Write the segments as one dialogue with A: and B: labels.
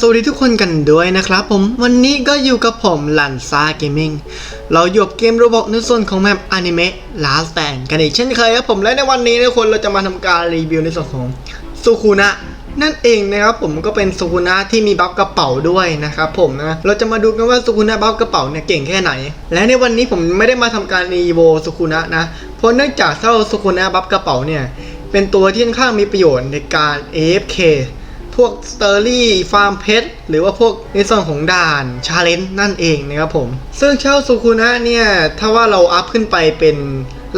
A: สวัสดีทุกคนกันด้วยนะครับผม วันนี้ก็อยู่กับผมลันซาเกมมิ่งเราอยู่กับเกมโรบอกในส่วนของแมปอนิเมะลาสแตนกันอีกเช่นเคยครับผมและในวันนี้ทุกคนเราจะมาทำการรีวิวในส่วนของซูคุนะนั่นเองนะครับผมก็เป็นซูคุนะที่มีบัฟกระเป๋าด้วยนะครับผมนะเราจะมาดูกันว่าซูคุนะบัฟกระเป๋าเนี่ยเก่งแค่ไหน และในวันนี้ผมไม่ได้มาทำการรีวิวซูคุนะนะเพราะเนื่องจากเจ้าซูคุนะบัฟกระเป๋าเนี่ยเป็นตัวที่ค่อนข้างมีประโยชน์ในการ AFK พวกสเตอรี่ฟาร์มเพชรหรือว่าพวกในส่วนของด่านชาเลนจ์นั่นเองนะครับผม ซึ่งเช่าสุคุนะเนี่ย ถ้าว่าเราอัพขึ้นไปเป็น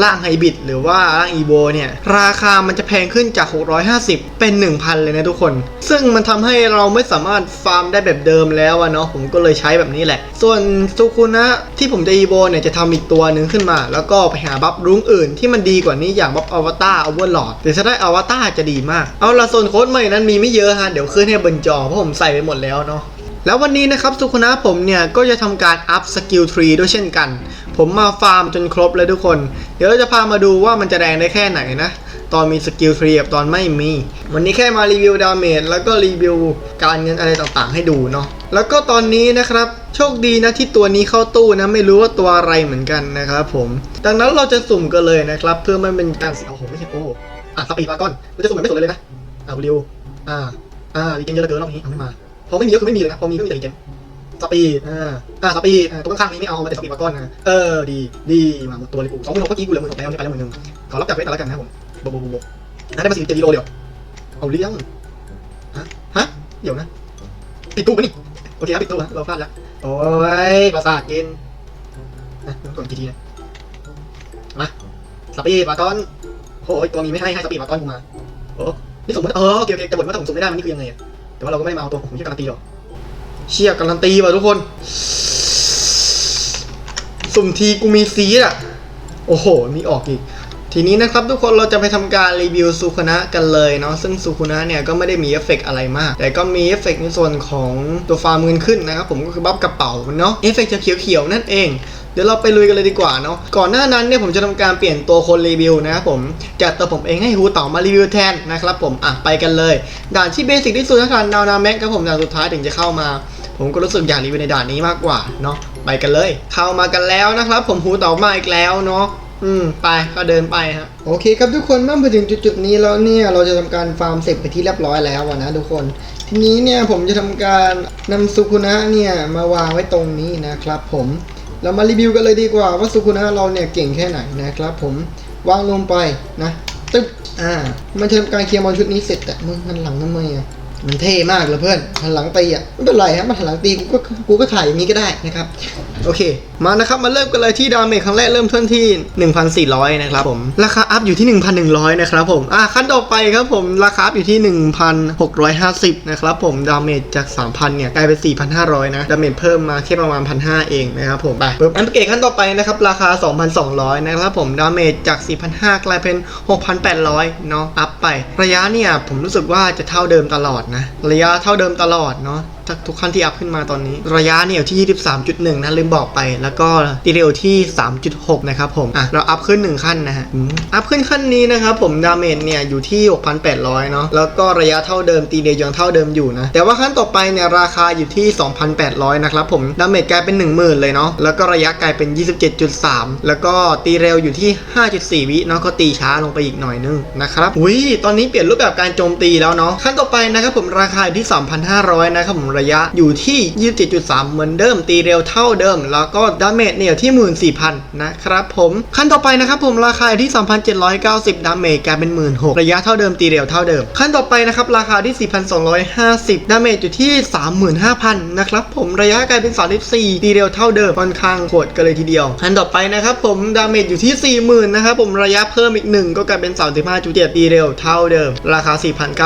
A: ร่างไฮบริด หรือว่าร่างอีโวเนี่ย ราคามันจะแพงขึ้นจาก 650 เป็น 1,000 เลยนะทุกคน ซึ่งมันทำให้เราไม่สามารถฟาร์มได้แบบเดิมแล้วอะเนาะผมก็เลยใช้แบบนี้แหละ ส่วนซูคุนะที่ผมจะอีโวเนี่ยจะทำอีกตัวหนึ่งขึ้นมา แล้วก็ไปหาบัฟรุ้งอื่นที่มันดีกว่านี้อย่างบัฟอวตารอเวอร์ลอดหรือถ้าได้อวตารจะดีมากเอาละส่วนโค้ดใหม่นั้นมีไม่เยอะฮะเดี๋ยวขึ้นให้บนจอเพราะผมใส่ไปหมดแล้วเนาะแล้ววันนี้นะครับสุคุนะผมเนี่ยก็จะทำการอัพสกิลทรีด้วยเช่นกัน ผมมาฟาร์มจนครบเลยทุกคน เดี๋ยวเราจะพามาดูว่ามันจะแรงได้แค่ไหนนะ ตอนมีสกิลทรีกับตอนไม่มี วันนี้แค่มารีวิวดาเมจแล้วก็รีวิวการเงินอะไรต่างๆ ให้ดูเนาะ แล้วก็ตอนนี้นะครับโชคดีนะที่ตัวนี้เข้าตู้นะไม่รู้ว่าตัวอะไรเหมือนกันนะครับผม ดังนั้นเราจะสุ่มกันเลยนะครับ เพื่อไม่เป็นการเสียโอ้โหไม่ใช่โอ้อะสปีดมาก่อนเราจะสุ่มแบบไม่สนเลยเลยนะอะริวอ่าอ่ารีเกมเยอะเหลือเกินรอบนี้เอาไม่มาพอไม่มีเยอะคือไม่มีเลยนะพอมีก็มีแต่รีเกม สปีดอ่าอ่าสปีดอ่าตัวข้างๆนี้ไม่เอามาแต่สปีดมาก้อนนะเออดีดีมาหมดตัวเลยกูสองหมื่นหกเมื่อกี้กูเหลือหมื่นหกแล้วนี่ไปแล้วหมื่นหนึ่งขอรับจากเวทแล้วกันนะครับผมโบโบโบโบน่าได้มาสี่เจ็ดกิโลเดียวเอาเลี้ยงฮะฮะเดี๋ยวนะปิดตู้ไหมนี่โอเคครับปิดตู้ฮะเราพลาดแล้วโอ้ยประสาทกินนะต้องกดกี่ทีนะมาสปีดมาก้อนโอ้ยตัวมีไม่ให้ให้สปีดมาก้อนกูมาโอ้นี่สมมติเออโอเคโอเคจะบ่นว่าถ้าผมสุ่มไม่ได้มันนี่คือยังไงอะแต่ว่าเราก็ไม่ได้มาเอาตัวผมที่การันตีหรอก เชี่ยการันตีว่ะทุกคน สุ่มทีกูมีซีดอะ โอ้โห มีออกอีก ทีนี้นะครับทุกคนเราจะไปทำการรีวิวซูคุนะกันเลยเนาะ ซึ่งซูคุนะเนี่ยก็ไม่ได้มีเอฟเฟกต์อะไรมาก แต่ก็มีเอฟเฟกต์ในส่วนของตัวฟาร์มเงินขึ้นนะครับผมก็คือบัฟกระเป๋าเนาะ เอฟเฟกต์จะเขียวๆนั่นเองเดี๋ยวเราไปลุยกันเลยดีกว่าเนาะ ก่อนหน้านั้นเนี่ยผมจะทำการเปลี่ยนตัวคนรีวิวนะครับผมจากตัวผมเองให้ฮูเต่ามารีวิวแทนนะครับผม อะไปกันเลย ด่านที่เบสิกที่สุดนะครับดาวนาแม็กครับผมด่านสุดท้ายถึงจะเข้ามา ผมก็รู้สึกอย่ากรีวิวในด่านนี้มากกว่าเนาะไปกันเลย เข้ามากันแล้วนะครับ ผมฮูเต่ามาอีกแล้วเนาะอืมไปก็เดินไปฮะโอเคครับทุกคนเมื่อมาถึงจุดๆนี้แล้วเนี่ยเราจะทำการฟาร์มเสร็จไปที่เรียบร้อยแล้วนะทุกคนทีนี้เนี่ยผมจะทำการนำสุคุนะเนี่ยมาวางไว้ตรงนี้นะครับ ผมเรามารีวิวกันเลยดีกว่าว่าสุคุนะเราเนี่ยเก่งแค่ไหนนะครับ ผมวางลงไปนะตึ๊บอ่ามันจะทำการเคลียร์มอนชุดนี้เสร็จแต่มึงหันหลังทำไมอะ มันเท่มากเลยเพื่อนหันหลังตีอะไม่เป็นไรฮะมันหันหลังตีกูก็กูก็ถ่ายอย่างนี้ก็ได้นะครับโอเค มานะครับมาเริ่มกันเลยที่ดาเมจครั้งแรกเริ่มต้นที่ 1,400 นะครับผม ราคาอัพอยู่ที่ 1,100 นะครับผม อะขั้นต่อไปครับผมราคาอัพอยู่ที่ 1,650 นะครับผมดาเมจจาก 3,000 เนี่ยกลายเป็น 4,500 นะดาเมจเพิ่มมาแค่ประมาณ 1,500 เองนะครับผมไปปึ๊บอันเกตขั้นต่อไปนะครับราคา 2,200 นะครับผมดาเมจจาก 4,500 กลายเป็น 6,800 เนาะอัพไประยะเนี่ยผมรู้สึกว่าจะเท่าเดิมตลอดนะระยะเท่าเดิมตลอดเนาะ ทุกขั้นที่อัพขึ้นมาตอนนี้ ระยะเนี่ยอยู่ที่ 23.1 นะลืมบอกไป แล้วก็ตีเร็วที่ 3.6 นะครับผมอะเราอัพขึ้น 1 ขั้นนะฮะอืมอัพขึ้นขั้นนี้นะครับผมดาเมจเนี่ยอยู่ที่ 6,800 เนาะแล้วก็ระยะเท่าเดิมตีเร็วยังเท่าเดิมอยู่นะแต่ว่าขั้นต่อไปเนี่ยราคาอยู่ที่ 2,800 นะครับผมดาเมจกลายเป็น 10,000 เลยเนาะแล้วก็ระยะกลายเป็น 27.3 แล้วก็ตีเร็วอยู่ที่ 5.4 วิเนาะก็ตีช้าลงไปอีกหน่อยนึงนะครับอุ้ยตอนนี้เปลี่ยนรูปแบบการโจมตีแล้วเนาะขั้นต่อไปนะครับผมราคาอยู่ที่ 3,500 นะครับผมระยะอยู่ที่ 27.3 เหมือนเดิมตีเร็วเท่าเดิม แล้วก็ดาเมจเนี่ยอยู่ที่ 14,000 นะครับผมขั้นต่อไปนะครับผมราคาอยู่ที่ 3,790 ดาเมจกลายเป็น 16,000ระยะเท่าเดิมตีเร็วเท่าเดิม ขั้นต่อไปนะครับราคาที่ 4,250 ดาเมจอยู่ที่ 35,000 นะครับผมระยะกลายเป็น 34 ตีเร็วเท่าเดิมค่อนข้างโหดกันเลยทีเดียวขั้นต่อไปนะครับผมดาเมจอยู่ที่ 40,000 นะครับผมระยะเพิ่มอีก 1 ก็กลายเป็น 35.7ตีเร็วเท่าเดิม ราคา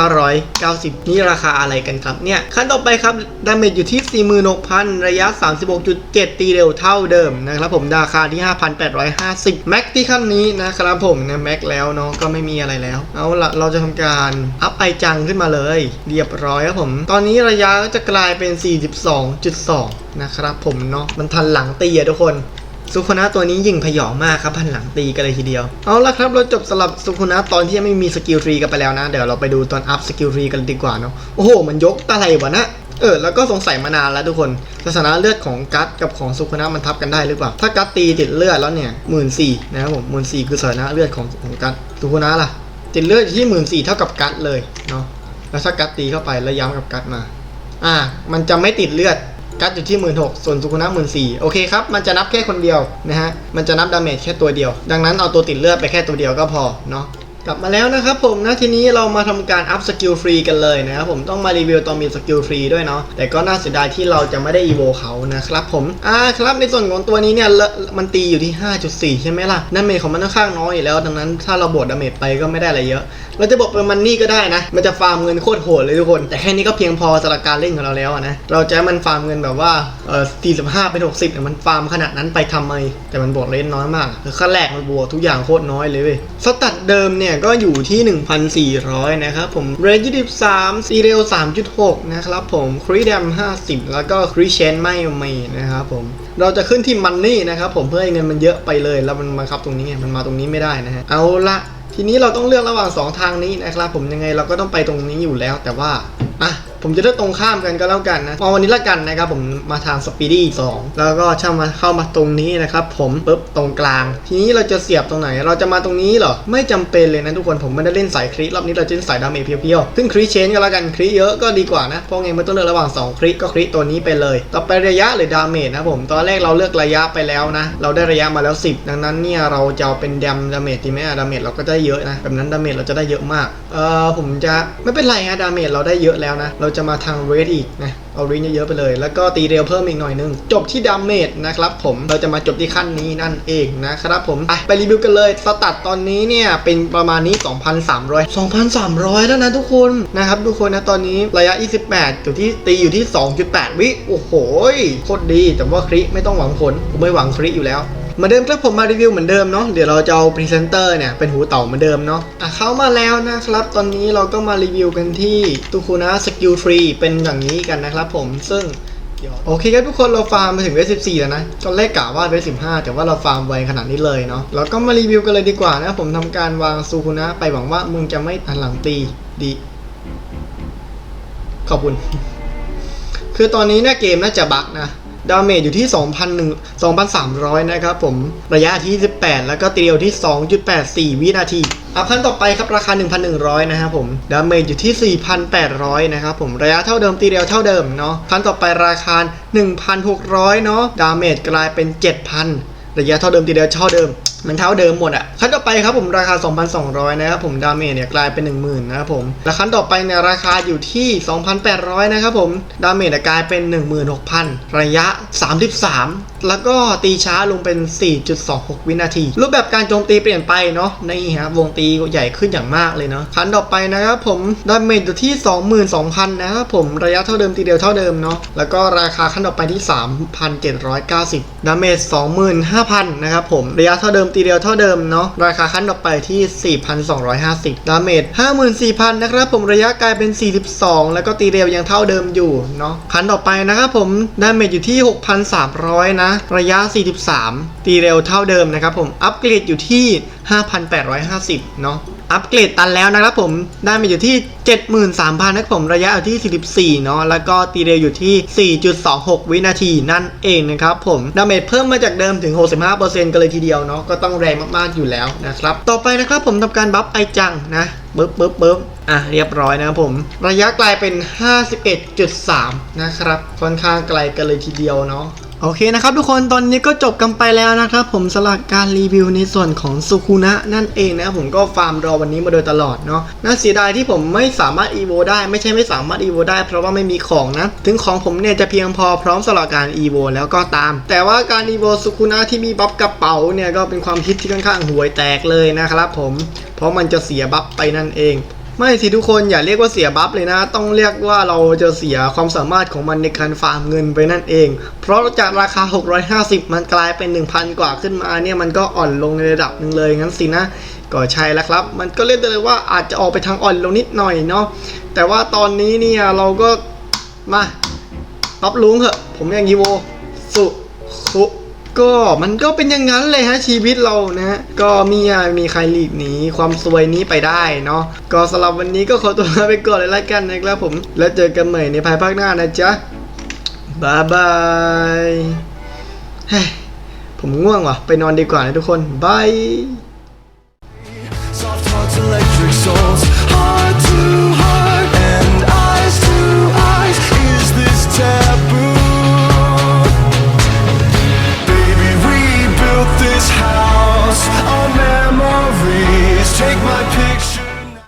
A: 4,990 นี่ราคาอะไรกันครับเนี่ยขั้นต่อไปครับดาเมจอยู่ที่ 46,000 ระยะ 36.7 ตีเร็วเท่าเดิมนะครับผมราคาที่ 5,850 แม็กที่ขั้นนี้นะครับผมนะแม็กแล้วเนาะก็ไม่มีอะไรแล้ว เอาละเราจะทำการอัพไอจังขึ้นมาเลย เรียบร้อยครับผม ตอนนี้ระยะก็จะกลายเป็น 42.2 นะครับผมเนาะมันทันหลังตีอะทุกคนสุคุนะตัวนี้ยิงพยองมากครับพันหลังตีกันเลยทีเดียว เอาละครับเราจบสลับสุคุนะตอนที่ยังไม่มีสกิลทรีกันไปแล้วนะ เดี๋ยวเราไปดูตอนอัพสกิลทรีกันดีกว่าเนาะโอ้โห มันยกอะไรวะนะ เออแล้วก็สงสัยมานานแล้วทุกคนสถานะเลือดของกัตกับของสุคุนะมันทับกันได้หรือเปล่า ถ้ากัตตีติดเลือดแล้วเนี่ยหมื่นสี่นะครับผมหมื่นสี่คือสถานะเลือดของของกัตสุคุนะล่ะ ติดเลือดที่หมื่นสี่เท่ากับกัตเลยเนาะแล้วถ้ากัตตีเข้าไปแล้วย้ำกับกัตมา อ่า มันจะไม่ติดเลือดกัดอยู่ที่หมื่นหกส่วนสุคุนะหมื่นสี่โอเคครับ มันจะนับแค่คนเดียวนะฮะ มันจะนับดาเมจแค่ตัวเดียว ดังนั้นเอาตัวติดเลือดไปแค่ตัวเดียวก็พอเนาะ ลับมาแล้วนะครับผมนะทีนี้เรามาทำการอัพสกิลฟรีกันเลยนะครับผมต้องมารีวิวตอนมีสกิลฟรีด้วยเนาะแต่ก็น่าเสียดายที่เราจะไม่ได้อีโวเขานะครับผมอ่าครับในส่วนของตัวนี้เนี่ยมันตีอยู่ที่ 5.4 ใช่ไหมล่ะดาเมจของมันค่อนข้างน้อยอยู่แล้ว ดังนั้นถ้าเราบวกดาเมจไปก็ไม่ได้อะไรเยอะ เราจะบอกเป็นมันนี่ก็ได้นะ มันจะฟาร์มเงินโคตรโหดเลยทุกคน แต่แค่นี้ก็เพียงพอสำหรับการเล่นของเราแล้วนะเราจะมันฟาร์มเงินแบบว่าเออ45เป็น60เนี่ยมันฟาร์มขนาดนั้นไปทำไมแต่มันบวกเล่นน้อยมากคือขั้นแรกมันบวกทุกอย่างโคตรน้อยเลยเว้ยสตัดเดิมเนี่ยก็อยู่ที่ 1,400 นะครับผมเรน23ซีเรล3.6นะครับผมครีดม50แล้วก็ครีเชนไม่มีนะครับผมเราจะขึ้นที่มันนี่นะครับผมเพื่อให้เงินมันเยอะไปเลยแล้วมันมาครับตรงนี้ไงมันมาตรงนี้ไม่ได้นะฮะเอาละทีนี้เราต้องเลือกระหว่าง 2 ทางนี้นะครับผมยังไงเราก็ต้องไปตรงนี้อยู่แล้ว แต่ว่า ผมจะเลือกตรงข้ามกันก็แล้วกันนะเอาวันนี้ละกันนะครับผมมาทางสปีดี้2แล้วก็ช่างมาเข้ามาตรงนี้นะครับผมปุ๊บตรงกลาง ทีนี้เราจะเสียบตรงไหน เราจะมาตรงนี้เหรอ ไม่จำเป็นเลยนะทุกคนผมไม่ได้เล่นสายคริรอบนี้เราจะเล่นสายดาเมจเพียวๆซึ่งคริเชนก็แล้วกันคริเยอะก็ดีกว่านะเพราะไงมันต้องเลือกระหว่าง 2คริก็คริตัวนี้ไปเลย ต่อไประยะหรือดาเมจนะผม ตอนแรกเราเลือกระยะไปแล้วนะ เราได้ระยะมาแล้ว 10 ดังนั้นเนี่ยเราจะเอาเป็นดมดาเมจดีไหมอะดาเมจเราก็ได้เยอะนะแบบนั้นดาเมจเราจะได้เยอะมากเออผมจะไม่เป็นไรฮะดาเมจเราได้เยอะแล้วนะเราจะมาทางเรดอีกนะเอาเรดเยอะๆไปเลย แล้วก็ตีเร็วเพิ่มอีกหน่อยนึง จบที่ดาเมจนะครับผมเราจะมาจบที่ขั้นนี้นั่นเองนะครับผมไปไปรีวิวกันเลยสตัดตอนนี้เนี่ยเป็นประมาณนี้ 2,300 2,300 แล้วนะทุกคนนะครับทุกคนนะตอนนี้ระยะ 28อยู่ที่ตีอยู่ที่ 2.8 วิโอ้โหโคตรดีแต่ว่าคริไม่ต้องหวังผลผมไม่หวังคริอยู่แล้ว เหมือนเดิมครับผมมารีวิวเหมือนเดิมเนาะเดี๋ยวเราจะเอาพรีเซนเตอร์เนี่ยเป็นหูเต่าเหมือนเดิมเนาะอะเข้ามาแล้วนะครับ ตอนนี้เราก็มารีวิวกันที่ตูคูนะสกิลฟรีเป็นอย่างนี้กันนะครับผมซึ่งโอเคครับทุกคนเราฟาร์มมาถึงเวส14 แล้วนะตอนแรกกะว่าเวส15 แต่ว่าเราฟาร์มไวขนาดนี้เลยเนาะเราก็มารีวิวกันเลยดีกว่านะผมทำการวางซูคูนะไปหวังว่ามึงจะไม่หันหลังตีดี ขอบคุณ คือตอนนี้เนี่ยเกมน่าจะบั๊กนะ ดาเมจอยู่ที่2,100 2,300 นะครับผม ระยะที่ 18 แล้วก็ตีเดียวที่ 2.84 วินาที อัพขั้นต่อไปครับ ราคา 1,100 นะครับผม ดาเมจอยู่ที่ 4,800 นะครับผม ระยะเท่าเดิมตีเดียวเท่าเดิมเนาะ ขั้นต่อไปราคา 1,600 เนาะ ดาเมจกลายเป็น 7,000 ระยะเท่าเดิมตีเดียวเท่าเดิม มันเท่าเดิมหมดอะขั้นต่อไปครับผมราคา 2,200 นะครับผมดาเมจเนี่ยกลายเป็น 10,000นะครับผมและขั้นต่อไปเนี่ยราคาอยู่ที่ 2,800 นะครับผมดาเมจเนี่ยกลายเป็น 16,000 ระยะ 33 แล้วก็ตีช้าลงเป็น 4.26 วินาที รูปแบบการโจมตีเปลี่ยนไปเนาะนี่ฮะวงตีใหญ่ขึ้นอย่างมากเลยเนาะขั้นต่อไปนะครับผมดาเมจอยู่ที่ 22,000 นะครับผมระยะเท่าเดิมตีเดียวเท่าเดิมเนาะแล้วก็ราคาขั้นต่อไปที่ 3,790 ดาเมจ 25,000 นะครับผมระยะเท่าเดิมตีเดียวเท่าเดิมเนาะราคาขั้นต่อไปที่ 4,250 ดาเมจ 54,000 นะครับผมระยะกลายเป็น 42 แล้วก็ตีเดียวยังเท่าเดิมอยู่เนาะขั้นต่อไปนะครับผมดาเมจอยู่ที่ 6,300 นะระยะ 43 ตีเร็วเท่าเดิมนะครับผม อัปเกรดอยู่ที่ 5,850 เนาะ อัปเกรดตันแล้วนะครับผม ได้มาอยู่ที่ 73,000นะครับผม ระยะอยู่ที่ 44 เนาะ แล้วก็ตีเร็วอยู่ที่ 4.26 วินาทีนั่นเองนะครับผม ดาเมจเพิ่มมาจากเดิมถึง 65%กันเลยทีเดียวเนาะ ก็ต้องแรงมากๆอยู่แล้วนะครับ ต่อไปนะครับผมทำการบัฟไอจังนะปึ๊บปึ๊บปึ๊บอะ เรียบร้อยนะครับผม ระยะไกลายเป็น 51.3 นะครับ ค่อนข้างไกลกันเลยทีเดียวเนาะ โอเคนะครับทุกคนตอนนี้ก็จบกันไปแล้วนะครับ ผมสำหรับการรีวิวในส่วนของสุคุนะนั่นเองนะครับผมก็ฟาร์มรอวันนี้มาโดยตลอดเนาะน่าเสียดายที่ผมไม่สามารถอีโวได้ไม่ใช่ไม่สามารถอีโวได้เพราะว่าไม่มีของนะ ถึงของผมเนี่ยจะเพียงพอพร้อมสำหรับการอีโวแล้วก็ตาม แต่ว่าการอีโวสุคุนะที่มีบัฟกระเป๋าเนี่ยก็เป็นความคิดที่ค่อนข้างห่วยแตกเลยนะครับผมเพราะมันจะเสียบัฟไปนั่นเอง ไม่สิทุกคนอย่าเรียกว่าเสียบัฟเลยนะ ต้องเรียกว่าเราจะเสียความสามารถของมันในการฟาร์มเงินไปนั่นเอง เพราะจากราคา 650 มันกลายเป็น 1,000 กว่าขึ้นมาเนี่ยมันก็อ่อนลงในระดับหนึ่งเลยงั้นสินะก็ใช่แล้วครับ มันก็เรียกได้เลยว่าอาจจะออกไปทางอ่อนลงนิดหน่อยเนาะแต่ว่าตอนนี้เนี่ยเราก็มารับลุงเหอะผมยังยีโวสุคุ ก็มันก็เป็นอย่างนั้นเลยฮะชีวิตเรานะฮะก็มีอะมีใครหลีกหนีความซวยนี้ไปได้เนาะก็สำหรับวันนี้ก็ขอตัวลาไปก่อนเลยละกันนะครับผม แล้วเจอกันใหม่ในภายภาคหน้านะจ๊ะบายบายเฮ้ยผมง่วงว่ะ ไปนอนดีกว่านะทุกคนบาย